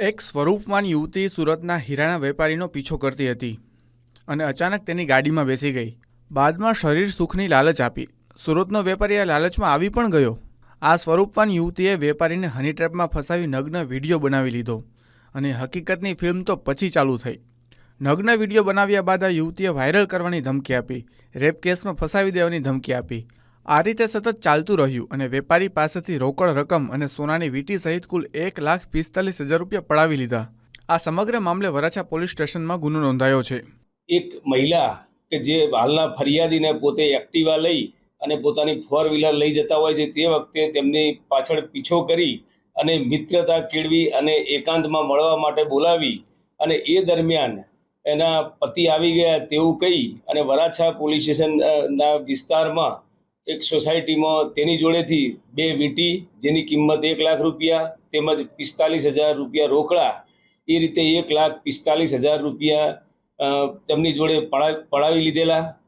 એક સ્વરૂપવાન યુવતી સુરતના હીરાના વેપારીનો પીછો કરતી હતી અને અચાનક તેની ગાડીમાં બેસી ગઈ. બાદમાં શરીર સુખની લાલચ આપી. સુરતનો વેપારી આ લાલચમાં આવી પણ ગયો. આ સ્વરૂપવાન યુવતીએ વેપારીને હની ટ્રેપમાં ફસાવી નગ્ન વીડિયો બનાવી લીધો અને હકીકતની ફિલ્મ તો પછી ચાલુ થઈ. નગ્ન વીડિયો બનાવ્યા બાદ આ યુવતીએ વાયરલ કરવાની ધમકી આપી. રેપ કેસમાં ફસાવી દેવાની ધમકી આપી. આ રીતે સતત ચાલતું રહ્યું અને વેપારી પાસેથી રોકડ રકમ અને સોનાની વીંટી સહિત કુલ એક લાખ પિસ્તાલીસ હજાર રૂપિયા પડાવી લીધા. આ સમગ્ર મામલે વરાછા પોલીસ સ્ટેશનમાં ગુનો નોંધાયો છે. એક મહિલા કે જે હાલના ફરિયાદીને પોતે એક્ટિવા લઈ અને પોતાની ફોર વ્હીલર લઈ જતા હોય છે તે વખતે તેમની પાછળ પીછો કરી અને મિત્રતા કેળવી અને એકાંતમાં મળવા માટે બોલાવી અને એ દરમિયાન એના પતિ આવી ગયા તેવું કહી અને વરાછા પોલીસ સ્ટેશનના વિસ્તારમાં એક સોસાયટીમાં તેની જોડેથી બે વીંટી, જેની કિંમત એક લાખ રૂપિયા, તેમજ પિસ્તાલીસ હજાર રૂપિયા રોકડા, એ રીતે એક લાખ પિસ્તાલીસ હજાર રૂપિયા તેમની જોડે પડા પડાવી લીધેલા.